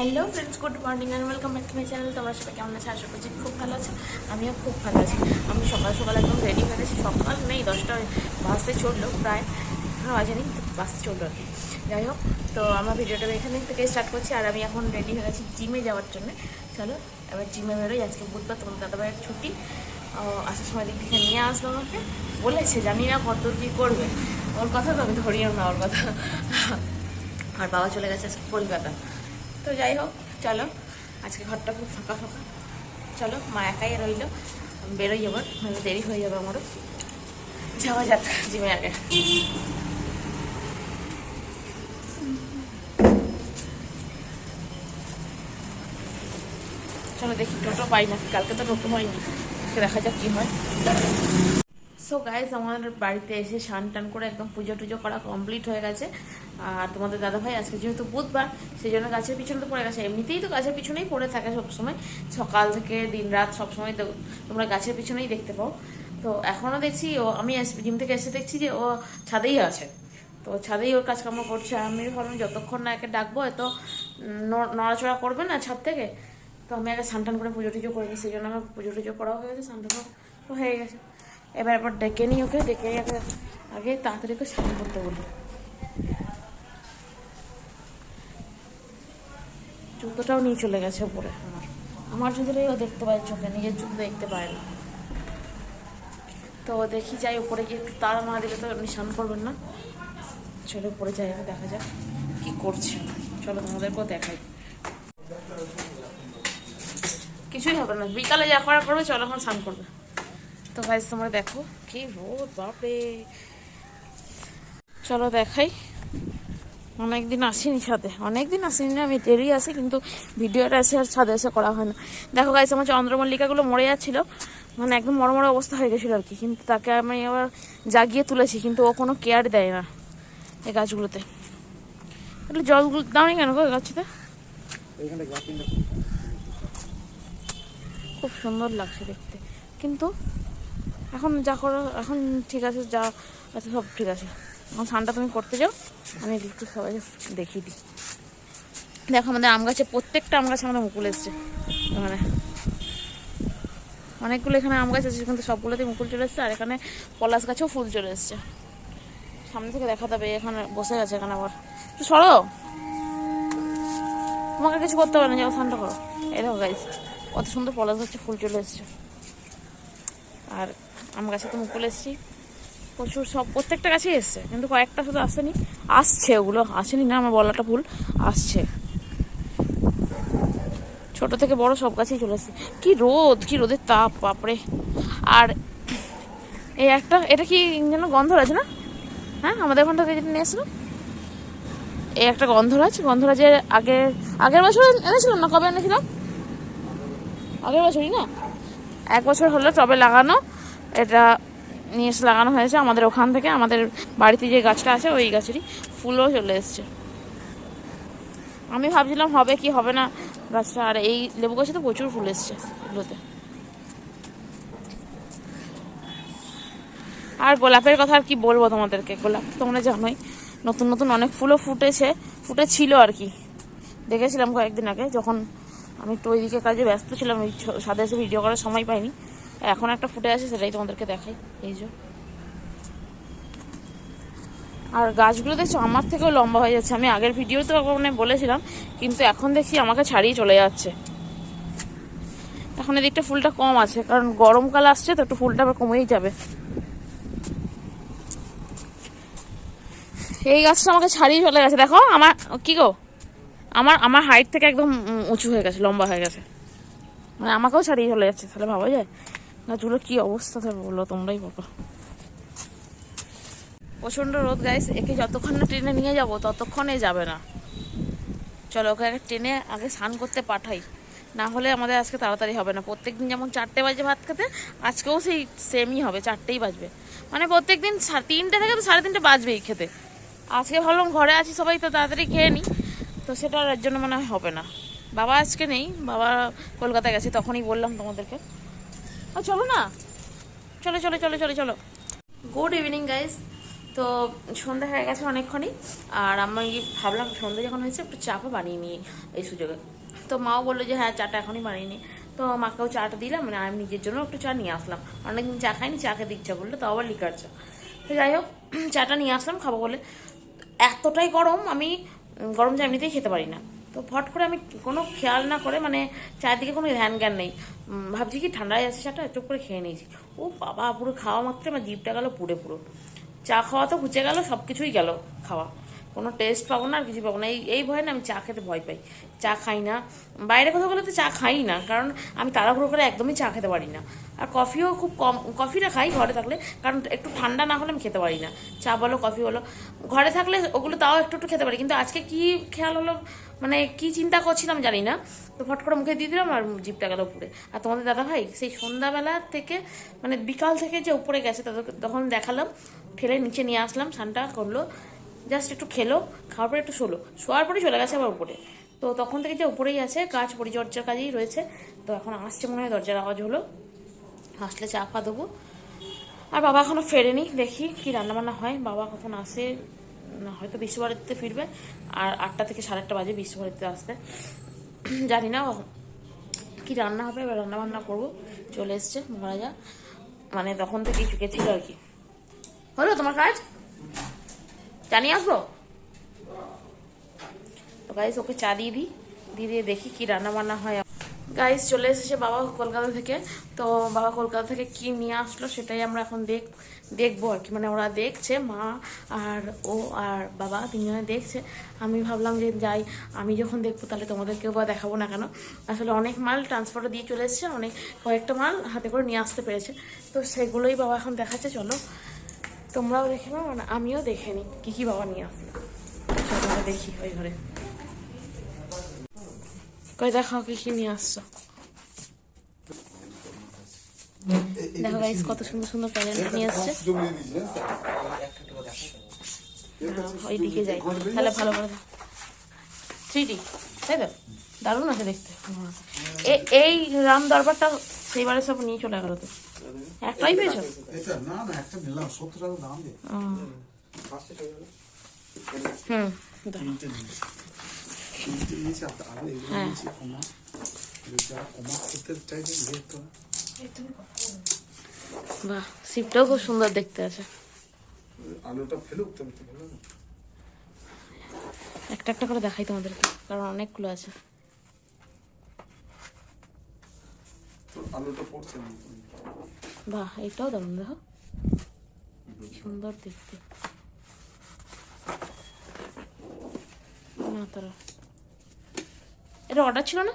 Hello friends, good morning and welcome back to my channel তোমার সাথে কেমন আছে? আশা করছি খুব ভালো আছে। আমিও খুব ভালো আছি। আমি সকাল সকাল একদম রেডি হয়ে গেছি। সকাল নেই, দশটা বাসে চলল, প্রায় হ্যাঁ বাজেনি বাসে চলল আর কি। যাই হোক, তো আমার ভিডিওটা এখানে থেকে স্টার্ট করছি আর আমি এখন রেডি হয়ে গেছি জিমে যাওয়ার জন্য। চলো, এবার জিমে বেরোই। আজকে বুধবার, তোমার দাদাভাইয়ের ছুটি। আসার সময় দিক থেকে নিয়ে আসলো আমাকে। বলেছে, জানি না কত কী করবে। ওর কথা তো আমি ধরিও না, ওর কথা। আর বাবা চলে গেছে কলকাতা। তো যাই হোক, চলো। আজকে ঘরটা খুব ফাঁকা ফাঁকা। চলো, মা একাই রইল। বেরোই নইলে দেরি হয়ে যাবে আমারও। যাওয়া যাক, জিমে আগে। চলো দেখি, টোটো পাই না কালকে তো টোটো হয়নি। দেখা যাক কী হয়। সো গাইজ আমার বাড়িতে এসে স্নান টান করে একদম পুজো টুজো করা কমপ্লিট হয়ে গেছে। আর তোমাদের দাদা ভাই আজকে যেহেতু বুধবার সেই জন্য গাছের পিছনে তো পড়ে গেছে। এমনিতেই তো গাছের পিছনেই পড়ে থাকে সবসময়। সকাল থেকে দিন রাত সবসময় তোমরা গাছের পিছনেই দেখতে পাও। তো এখনও দেখছি ও, আমি জিম থেকে এসে দেখছি যে ও ছাদেই আছে। তো ছাদেই ওর কাজকর্ম করছে। আমি ভাবলাম যতক্ষণ না একে ডাকবো, এত নড়াচড়া করবে না ছাদ থেকে? তো আমি আগে স্নান টান করে পুজো টুজো করিনি সেই জন্য আমার পুজো টুজো করাও হয়ে গেছে, স্নান টান হয়ে গেছে। এবার এবার ডেকে নিই ওকে, ডেকে আগে আগে তাড়াতাড়ি করে স্নান করতে বলি। জুতোটাও নিয়ে চলে গেছে উপরে আমার। আমার জুতোটাই ও দেখতে পায় চোখে, নিজের জুতো দেখতে পায় না। তো দেখি যাই উপরে গিয়ে একটু তাড়া না দিলে তো আপনি স্নান করবেন না। চলো উপরে যাই দেখা যাক কি করছে। চলো তোমাদেরকেও দেখাই। কিছুই হবে না, বিকালে যা করা করবে, চলো এখন স্নান করবে। তো গাইজ তোমরা দেখো। কি রোদ বাপরে। চলো দেখাই। অনেকদিন আসিনি ছাদে। অনেকদিন আসিনি না আমি দেরি আসি কিন্তু ভিডিওটা এসে আর ছাদে এসে করা হয় না। দেখো গাইজ আমার চন্দ্রমল্লিকাগুলো মরে যাচ্ছিল মানে একদম মরে মরে অবস্থা হয়ে গেছিল আর কি। কিন্তু তাকে আমি আবার জাগিয়ে তুলেছি কিন্তু ও কোনো কেয়ার দেয় না এই গাছগুলোতে। একটু জলগুলো দাওনি কেন গো এই গাছটাতে? খুব সুন্দর লাগছে দেখতে। কিন্তু এখন যা করো, এখন ঠিক আছে, যা আছে সব ঠিক আছে। এখন স্নানটা তুমি করতে যাও, আমি একটু সবাই দেখিয়ে দিই। দেখো আমাদের আম গাছে, প্রত্যেকটা আম গাছে আমাদের মুকুল এসছে। মানে অনেকগুলো এখানে আম গাছ আছে, কিন্তু সবগুলোতে মুকুল চলে এসছে, আর এখানে পলাশ গাছেও ফুল চলে এসছে। সামনে থেকে দেখা যাবে, এখানে বসে গেছে এখানে আবার। একটু সরো। তোমাকে কিছু করতে হবে না, যাও স্নানটা করো। এই দেখো গাইজ কত সুন্দর পলাশ গাছে ফুল চলে এসছে। আর আম গাছে তো মুকুল এসছি। প্রচুর সব, প্রত্যেকটা গাছেই এসছে, কিন্তু কয়েকটা শুধু আসেনি। আসছে ওগুলো, আসেনি না, আমার বলাটা ভুল, আসছে। ছোট থেকে বড় সব গাছেই চলে এসছে। কি রোদ, কি রোদের তাপ, বাপরে। আর এই একটা, এটা কি যেন গন্ধরাজ না? হ্যাঁ আমাদের ওখান থেকে যেটা নিয়ে এসলো এই একটা গন্ধরাজ গন্ধরাজের আগে, আগের বছর এনেছিলাম না, কবে এনেছিলাম আগের বছরই না? এক বছর হলো টবে লাগানো এটা নিয়ে এসে লাগানো হয়েছে আমাদের ওখান থেকে, আমাদের বাড়িতে যে গাছটা আছে ওই গাছেরই ফুলও চলে এসছে। আমি ভাবছিলাম হবে কি হবে না গাছটা, আর এই লেবু গাছে তো প্রচুর ফুল এসছে এগুলোতে। আর গোলাপের কথা আর কি বলব তোমাদেরকে? গোলাপ তোমরা জানোই, নতুন নতুন অনেক ফুলও ফুটেছে, ফুটেছিল আর কি। দেখেছিলাম কয়েকদিন আগে, যখন আমি তো ওইদিকে কাজে ব্যস্ত ছিলাম, ওই সাথে ভিডিও করার সময় পাইনি। এখন একটা ফুটে আছে, সেটাই তোমাদেরকে দেখাই। এই যে। আর গাছগুলো দেখছ, আমার থেকেও লম্বা হয়ে যাচ্ছে। আমি আগের ভিডিওতে মানে বলেছিলাম, কিন্তু এখন দেখছি আমাকে ছাড়িয়ে চলে যাচ্ছে। এখন এদিকটা ফুলটা কম আছে, কারণ গরমকাল আসছে তো, একটু ফুলটা আবার কমেই যাবে। এই গাছটা আমাকে ছাড়িয়ে চলে গেছে। দেখো, আমার, কি গো? আমার আমার হাইট থেকে একদম উঁচু হয়ে গেছে, লম্বা হয়ে গেছে। মানে আমাকেও ছাড়িয়ে চলে যাচ্ছে, তাহলে ভাবা যায়? গাছগুলো কি অবস্থা থাকবে বলো, তোমরাই বলো। প্রচণ্ড রোদ গাইস একে যতক্ষণ না ট্রেনে নিয়ে যাব, ততক্ষণে যাবে না। চলো, ওকে ট্রেনে আগে স্নান করতে পাঠাই। না হলে আমাদের আজকে তাড়াতাড়ি হবে না। প্রত্যেক দিন যেমন চারটে বাজে ভাত খেতে, আজকেও সেই সেমই হবে, চারটেই বাজবে। মানে প্রত্যেক দিন তিনটে থেকে তো সাড়ে তিনটে বাজবেই খেতে। আজকে ভাবলাম ঘরে আছি সবাই, তো তাড়াতাড়ি খেয়ে নিই। তো সেটা আর জন্য মনে হবে না। বাবা আজকে নেই, বাবা কলকাতায় গেছে, তখনই বললাম তোমাদেরকে। চলো না। চলো চলো চলো চলো চলো। গুড ইভিনিং গাইস তো সন্ধ্যা হয়ে গেছে অনেকক্ষণই, আর আমি ভাবলাম সন্ধ্যা যখন হয়েছে, একটু চাপও বানিয়ে নিই এই সুযোগে। তো মাও বলল যে হ্যাঁ চাটা এখনই বানিয়ে নিই তো মাকেও চাটা দিলাম মানে আমি নিজের জন্য একটু চা নিয়ে আসলাম। অনেকদিন চা খাইনি, চা খেতে ইচ্ছা করল তো আবার লিকার চা। তো যাই হোক, চাটা নিয়ে আসলাম, খাব বলে। এতটাই গরম, আমি গরম চা এমনিতেই খেতে পারি না। তো ফট করে আমি কোনো খেয়াল না করে মানে চারিদিকে কোনো ধ্যান জ্ঞান নেই। ভাবছি কি ঠান্ডায় আছে চাটা চুপ করে খেয়ে নিয়েছি। ও বাবা, পুরো খাওয়া মাত্র আমার জিপটা গেল পুড়ে পুরো চা খাওয়া তো ঘুচে গেল সব কিছুই গেল খাওয়া। কোনো টেস্ট পাবো না, আর কিছু পাবো না। এই এই ভয়ে না আমি চা খেতে ভয় পাই। চা খাই না। বাইরে কথা বলে তো চা খাই না, কারণ আমি তাড়াহুড়ো করে একদমই চা খেতে পারি না। আর কফিও খুব কম কফিটা খাই ঘরে থাকলে, কারণ একটু ঠান্ডা না হলে আমি খেতে পারি না। চা বলো কফি বলো। ঘরে থাকলে ওগুলো তাও একটু একটু খেতে পারি, কিন্তু আজকে কি খেয়াল হলো মানে কি চিন্তা করছিলাম জানি না। তো ফট করে মুখে দিয়ে দিলাম আর জিপটা গেল উপরে। আর তোমাদের দাদা ভাই সেই সন্ধ্যাবেলা থেকে মানে বিকাল থেকে যে উপরে গেছে তখন দেখালাম ঠেলে নিচে নিয়ে আসলাম, স্নানটা করল। জাস্ট একটু খেলো, খাওয়ার পরে একটু শোলো। শোয়ার পরে চলে গেছে আবার উপরে। তো তখন থেকে যে উপরেই আছে, কাজ পরিচর্যার কাজেই রয়েছে। তো এখন আসছে মনে হয় দরজার আওয়াজ হলো। আসলে চা ফা দেবো আর বাবা এখনও ফেরেনি, দেখি কি রান্নাবান্না হয়। বাবা কখন আসে হয়তো বিশ্বভারতীতে ফিরবে। আর আটটা থেকে সাড়ে আটটা বাজে বিশ্বভারতীতে আসতে। জানি না কি রান্না হবে, এবার রান্না বান্না করব। চলে এসছে মহারাজা মানে তখন থেকেই চুকেছিল আর কি। হলো তোমার কাজ? জানিয়ে আসব? তো গাইস ওকে চা দিয়ে দিই। দিয়ে দিয়ে দেখি কি রান্না বান্না হয়। গাইস চলে এসেছে বাবা কলকাতা থেকে। তো বাবা কলকাতা থেকে কি নিয়ে আসলো সেটাই আমরা এখন দেখ দেখব আর কি। মানে ওরা দেখছে, মা আর ও আর বাবা তিনজনে দেখছে। আমি ভাবলাম যে যাই, আমি যখন দেখব তাহলে তোমাদেরকেও বা দেখাবো না কেন? আসলে অনেক মাল ট্রান্সপোর্টে দিয়ে চলে এসেছে, অনেক কয়েকটা মাল হাতে করে নিয়ে আসতে পেরেছে। তো সেগুলোই বাবা এখন দেখাচ্ছে, চলো। তোমরাও দেখে নাও মানে আমিও দেখে নিই কী কী বাবা নিয়ে আসলো চলো দেখি ওই ঘরে। কই দেখাও কি কি নিয়ে আসছো। দেখো গাইস কত সুন্দর সুন্দর ক্যালেন্ডার নিয়ে আসছে। ওই দিকে যাই। তাহলে ভালো করে থ্রি ডি তাই তো? দারুণ আছে দেখতে। এই রাম দরবারটা সেইবারে সব নিয়ে চলে গেল তো। একটাই পেয়েছ? এটা না না একটা নিলাম। সত্তর টাকা দাম দিয়ে। হুম হ্যাঁ। বাহ শিপটাও খুব সুন্দর দেখতে আছে। আলুটা ফেলুক তবে তো ভালো একটা একটা করে দেখাই তোমাদেরকে কারণ অনেকগুলো আছে। আলুটা পড়ছে না। বাহ এটাও দারুণ দেখো। সুন্দর দেখতে। না তারা। এটা অর্ডার ছিল না?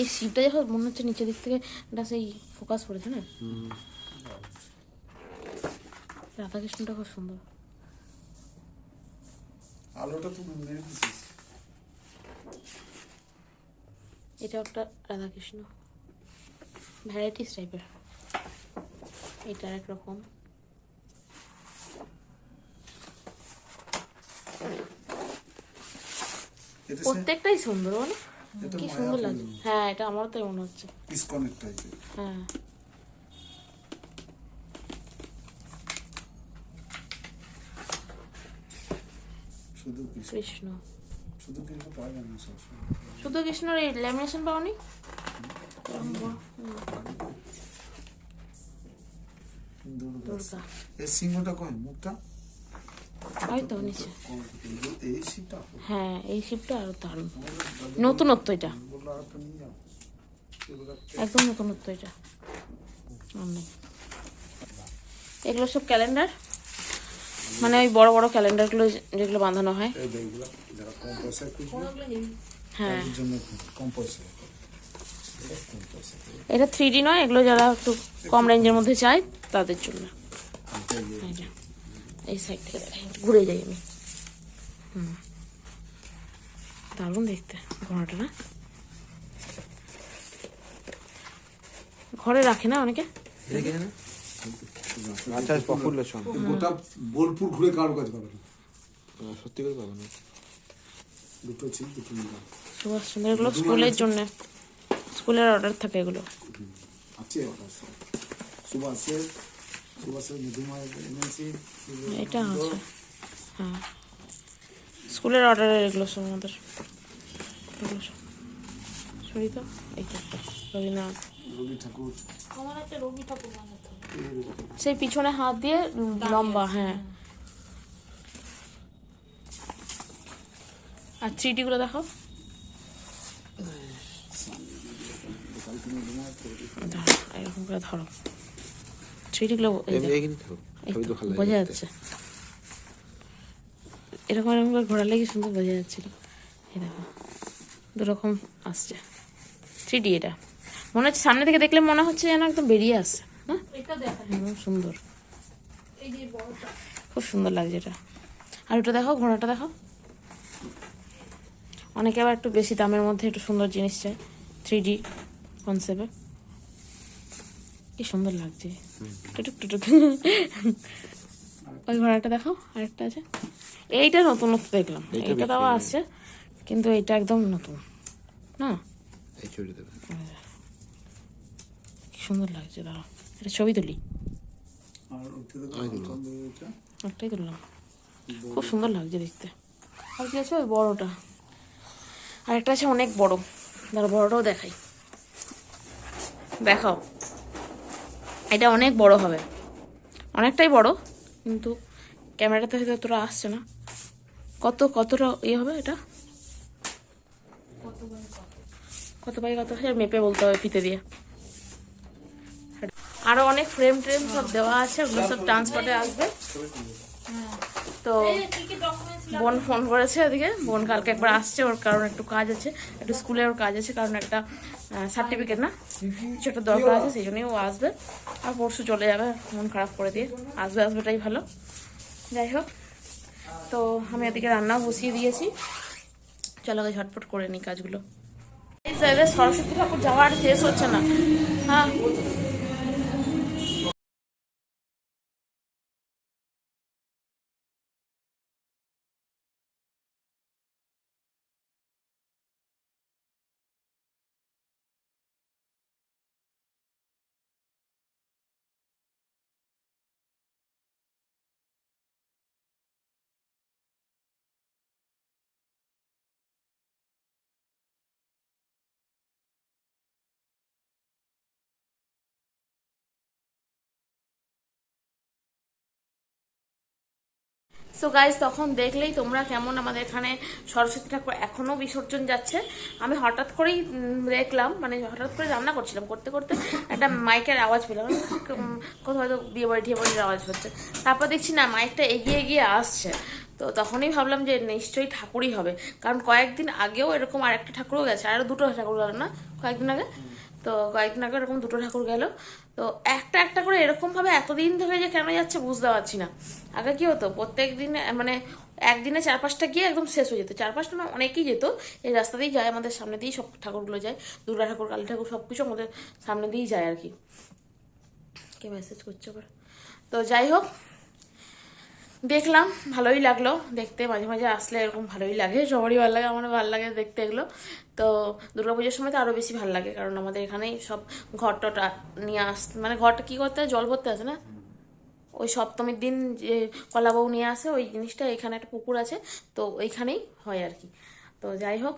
এই সিটটা যখন মনে হচ্ছে নিচের দিক থেকে এটা সেই ফোকাস পড়েছে না? রাধাকৃষ্ণটা খুব সুন্দর। আলুটা তো এটা একটা রাধাকৃষ্ণ। ভ্যারাইটিস টাইপের এটা এক রকম। প্রত্যেকটাই সুন্দর বলো কি সুন্দর লাগছে। হ্যাঁ এটা আমারও তাই মনে হচ্ছে। ইসকনের টাইপের হ্যাঁ। শুধু কৃষ্ণ। শুধু কৃষ্ণ পাওয়া যায় না শুধু কৃষ্ণর এই ল্যামিনেশন পাওনি? এই সিংহটা কই মুখটা? ওই তো নিচে এই সিটা হ্যাঁ এই শিপটা আরও দারুণ। নতুনত্ব এটা। একদম নতুনত্ব এটা। এগুলো সব ক্যালেন্ডার? মানে ওই বড় বড় ক্যালেন্ডারগুলো যেগুলো বাঁধানো হয়। হ্যাঁ। কম এটা থ্রি ডি নয় এগুলো যারা একটু কম রেঞ্জের মধ্যে চায় তাদের জন্য। এই সাইড থেকে ঘুরে যাই আমি। হুম। দারুণ দেখতে ঘোড়াটা না? ঘরে রাখে না অনেকে? আচ্ছা গোটা বোলপুর ঘুরে কারও কাজ পাবে না। সত্যি করে পাবো না। দুটো ছিল দুটো নিলাম সুভাষ চন্দ্র এগুলো স্কুলের জন্য। স্কুলের অর্ডার থাকে এগুলো। এটা হচ্ছে হ্যাঁ। স্কুলের অর্ডারের এগুলো সব আমাদের। তো সেই পিছনে হাত দিয়ে লম্বা হ্যাঁ। আর থ্রি গুলো দেখাও। এরকম করে ধরো। থ্রিটি গুলো এই দেখো, এখানে থাকো এই ছবি তো, তো ভালো বোঝা যাচ্ছে। এরকম এরকম করে ঘোরালে কি সুন্দর বোঝা যাচ্ছিল। এই দেখো দুরকম আসছে। থ্রিডি এটা। মনে হচ্ছে সামনে থেকে দেখলে মনে হচ্ছে যেন একদম বেরিয়ে আসছে হ্যাঁ? সুন্দর। খুব সুন্দর লাগছে এটা। আর ওটা দেখো ঘোড়াটা দেখো অনেকে আবার একটু বেশি দামের মধ্যে একটু সুন্দর জিনিস চাই থ্রি ডি কনসেপ্টে কি সুন্দর লাগছে টুটুক টুটুক ওই ঘোড়াটা দেখো আরেকটা আছে এইটা নতুনত্ব দেখলাম এইটা এইটা তাও আছে কিন্তু এটা একদম নতুন না কি সুন্দর লাগছে দাঁড়াও এটা ছবি তুলি একটাই তুললাম খুব সুন্দর লাগছে দেখতে আর কি আছে ওই বড়টা আর একটা আছে অনেক বড় ধরো বড়টাও দেখাই দেখাও। এটা অনেক বড় হবে। অনেকটাই বড়, কিন্তু ক্যামেরাতে হয়তো তোরা আসছে না। কত, কতটা ইয়ে হবে এটা? কত বাই কত? হাজার মেপে বলতে হবে ফিতে দিয়ে। আরও অনেক ফ্রেম ট্রেম সব দেওয়া আছে, ওগুলো সব ট্রান্সপোর্টে আসবে। তো বোন ফোন করেছে ওদিকে। বোন কালকে একবার আসছে, ওর কারণ একটু কাজ আছে, একটু স্কুলে ওর কাজ আছে, কারণ একটা সার্টিফিকেট না একটা দরকার আছে, সেই জন্যই ও আসবে। আর পরশু চলে যাবে, মন খারাপ করে দিয়ে। আসবে, আসবেটাই ভালো। যাই হোক, তো আমি এদিকে রান্নাও বসিয়ে দিয়েছি। চলো আগে ঝটপট করে নিই কাজগুলো। সরস্বতী ঠাকুর যাওয়ার শেষ হচ্ছে না। হ্যাঁ। সো গাইজ তখন দেখলেই তোমরা কেমন আমাদের এখানে সরস্বতী ঠাকুর এখনও বিসর্জন যাচ্ছে। আমি হঠাৎ করেই দেখলাম মানে হঠাৎ করে রান্না করছিলাম, করতে করতে একটা মাইকের আওয়াজ পেলাম। কোথাও হয়তো বিয়ে বাড়ি, টিয়ে বাড়ির আওয়াজ হচ্ছে। তারপর দেখছি না, মাইকটা এগিয়ে এগিয়ে আসছে। তো তখনই ভাবলাম যে নিশ্চয়ই ঠাকুরই হবে। কারণ কয়েকদিন আগেও এরকম আরেকটা ঠাকুরও গেছে আরও দুটো ঠাকুর গেল না? কয়েকদিন আগে? তো কয়েকদিন আগে এরকম দুটো ঠাকুর গেল। তো একটা একটা করে এরকম ভাবে এতদিন ধরে যে কেন যাচ্ছে বুঝতে পারছি না। আগে কি হতো, প্রত্যেক দিন মানে একদিনে চার পাঁচটা গিয়ে একদম শেষ হয়ে যেত। চার পাঁচটা না অনেকেই যেত, এই রাস্তা দিয়েই যায়, আমাদের সামনে দিয়েই সব ঠাকুরগুলো যায়। দুর্গা ঠাকুর, কালী ঠাকুর সব কিছু আমাদের সামনে দিয়েই যায় আর কি। কে মেসেজ করছে তো যাই হোক দেখলাম, ভালোই লাগল। দেখতে মাঝে মাঝে আসলে এরকম ভালোই লাগে। সবারই ভালো লাগে আমার ভালো লাগে দেখতে এগুলো। তো দুর্গাপুজোর সময় তো আরও বেশি ভালো লাগে, কারণ আমাদের এখানেই সব ঘর টট নিয়ে আস মানে ঘরটা কী করতে হয়? জল ভরতে আসে না? ওই সপ্তমীর দিন যে কলাবউ নিয়ে আসে, ওই জিনিসটা এখানে একটা পুকুর আছে, তো ওইখানেই হয় আর কি। তো যাই হোক,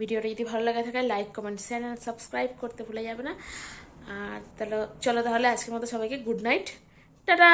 ভিডিওটা যদি ভালো লাগে থাকে like comment share and subscribe করতে ভুলে যাবে না। আর তাহলে, চলো তাহলে আজকের মতো সবাইকে গুড নাইট টাটা!